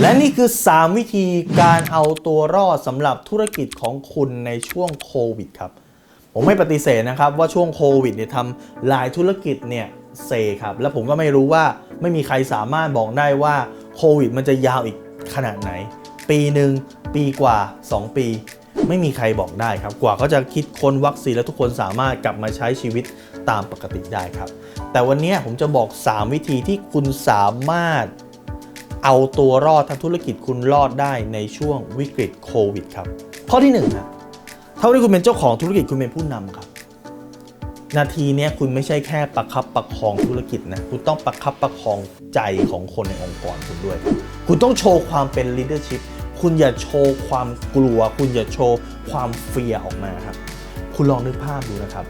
และนี่คือ 3 วิธีการเอาตัวรอดสำหรับธุรกิจของคุณในช่วงโควิดครับ ผมไม่ปฏิเสธนะครับว่าช่วงโควิดเนี่ยทำหลายธุรกิจเนี่ยเซครับ และผมก็ไม่รู้ว่าไม่มีใครสามารถบอกได้ว่าโควิดมันจะยาวอีกขนาดไหน ปีหนึ่งปีกว่า 2 ปี ไม่มีใครบอกได้ครับ กว่าเขาจะคิดค้นวัคซีนและทุกคนสามารถกลับมาใช้ชีวิตตามปกติได้ครับ แต่วันนี้ผมจะบอก 3 วิธีที่คุณสามารถ เอาตัวรอดทางธุรกิจคุณรอดได้ในช่วงวิกฤตโควิดครับ ข้อที่1ครับเท่าที่คุณเป็นเจ้าของธุรกิจคุณเป็นผู้นำครับ นาทีนี้คุณไม่ใช่แค่ประคับประคองธุรกิจนะคุณต้องประคับประคองใจของคนในองค์กรคุณด้วย คุณต้องโชว์ความเป็น leadership คุณอย่าโชว์ความกลัว คุณอย่าโชว์ความเฟียออกมาครับ คุณลองนึกภาพดูนะครับ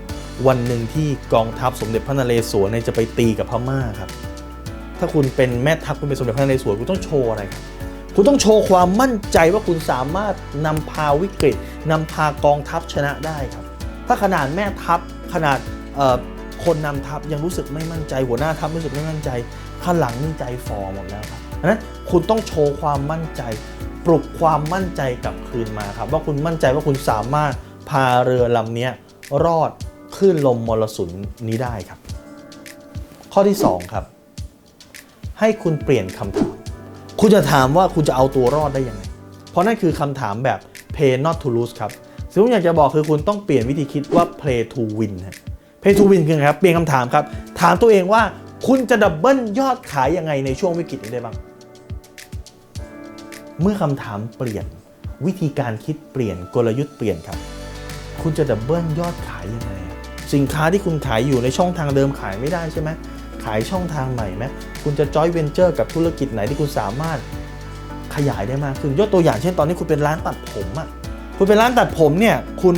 วันหนึ่งที่กองทัพสมเด็จพระนเรศวรเนี่ยจะไปตีกับพม่าครับ ถ้าคุณเป็นแม่ทัพคุณเป็นสมเด็จพระนเรศวรคุณต้องโชว์อะไรครับคุณต้องโชว์ความมั่นใจว่าคุณสามารถนำพาวิกฤตนำพากองทัพชนะได้ครับ ถ้าขนาดแม่ทัพขนาดคนนำทัพยังรู้สึกไม่มั่นใจ หัวหน้าทัพรู้สึกไม่มั่นใจข้างหลังนี่ใจฟอหมดแล้วครับนั้นคุณต้องโชว์ความมั่นใจ ปลุกความมั่นใจกลับคืนมาครับ ว่าคุณมั่นใจว่าคุณสามารถพาเรือลำนี้รอดคลื่นลมมรสุมนี้ได้ครับ ข้อที่ 2 ครับ ให้คุณเปลี่ยนคำถาม คุณจะถามว่าคุณจะเอาตัวรอดได้ยังไง เพราะนั่นคือคำถามแบบ play not to lose ครับสิ่งที่อยากจะบอกคือคุณต้องเปลี่ยนวิธีคิดว่า play to win ฮะ play to win คือไงครับ เปลี่ยนคำถามครับ ถามตัวเองว่าคุณจะดับเบิลยอดขายยังไงในช่วงวิกฤตนี้ได้บ้าง เมื่อคำถามเปลี่ยนวิธีการคิดเปลี่ยนกลยุทธ์เปลี่ยนครับ คุณจะดับเบิลยอดขายยังไง สินค้าที่คุณขายอยู่ในช่องทางเดิมขายไม่ได้ใช่ไหมายช่องทางใหม่ไหมคุณจะจอยเวนเจอร์กับธุรกิจไหนที่คุณสามารถขยายได้มากขึ้นยกตัวอย่างเช่นตอนนี้คุณเป็นร้านตัดผมอะ่ะคุณเป็นร้านตัดผมเนี่ยคุณ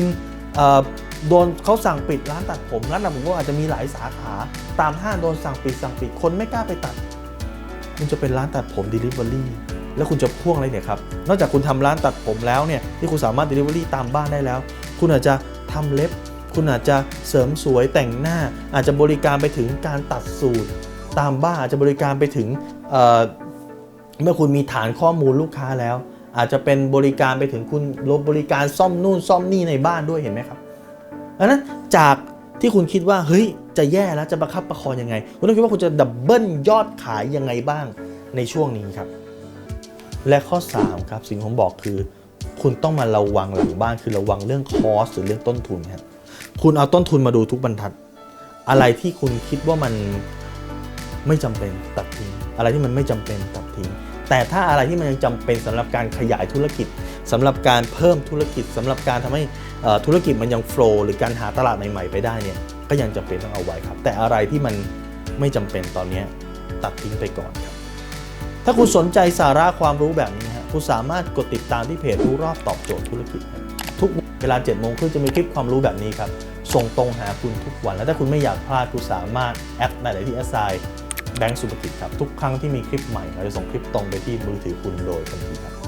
โดนเขาสั่งปิดร้านตัดผมร้านตัดผมก็อาจจะมีหลายสาขา ตามห้างโดนสั่งปิดสั่งปิดคนไม่กล้าไปตัด คุณจะเป็นร้านตัดผม Delivery แล้วคุณจะพ่วงอะไรเนี่ยครับ นอกจากคุณทำร้านตัดผมแล้วเนี่ยที่คุณสามารถ Delivery ตามบ้านได้แล้ว คุณอาจจะทำเล็บ คุณอาจจะเสริมสวยแต่งหน้า อาจจะบริการไปถึงการตัดสูตร ตามบ้านอาจจะบริการไปถึงเเมื่อคุณมีฐานข้อมูลลูกค้าแล้ว อาจจะเป็นบริการไปถึงคุณบริการซ่อมนู่นซ่อมนี่ในบ้านด้วยเห็นไหมครับอันนั้นจากที่คุณคิดว่าเฮ้ยจะแย่แล้วจะประคับประคองยังไง คุณต้องคิดว่าคุณจะดับเบิลยอดขายยังไงบ้างในช่วงนี้ครับ และข้อ 3 ครับสิ่งผมบอกคือ คุณต้องมาระวังหลังบ้านคือระวังเรื่องคอสหรือเรื่องต้นทุนครับ คุณเอาต้นทุนมาดูทุกบรรทัด อะไรที่คุณคิดว่ามันไม่จำเป็นตัดทิ้งอะไรที่มันไม่จำเป็นตัดทิ้งแต่ถ้าอะไรที่มันยังจำเป็นสำหรับการขยายธุรกิจสำหรับการเพิ่มธุรกิจสำหรับการทำให้ธุรกิจมันยังโฟล์หรือการหาตลาดใหม่ๆไปได้เนี่ยก็ยังจำเป็นต้องเอาไว้ครับ แต่อะไรที่มันไม่จำเป็นตอนนี้ตัดทิ้งไปก่อนครับ ถ้าคุณสนใจสาระความรู้แบบนี้ฮะคุณสามารถกดติดตามที่เพจรู้รอบตอบโจทย์ธุรกิจ เวลา7จ็ดโมงครึ่งจะมีคลิปความรู้แบบนี้ครับ ส่งตรงหาคุณทุกวัน และถ้าคุณไม่อยากพลาดคุณสามารถแอดในหลายที่แอสไซแบงก์สุภกิจครับ ทุกครั้งที่มีคลิปใหม่เราจะส่งคลิปตรงไปที่มือถือคุณโดยทันทีครับ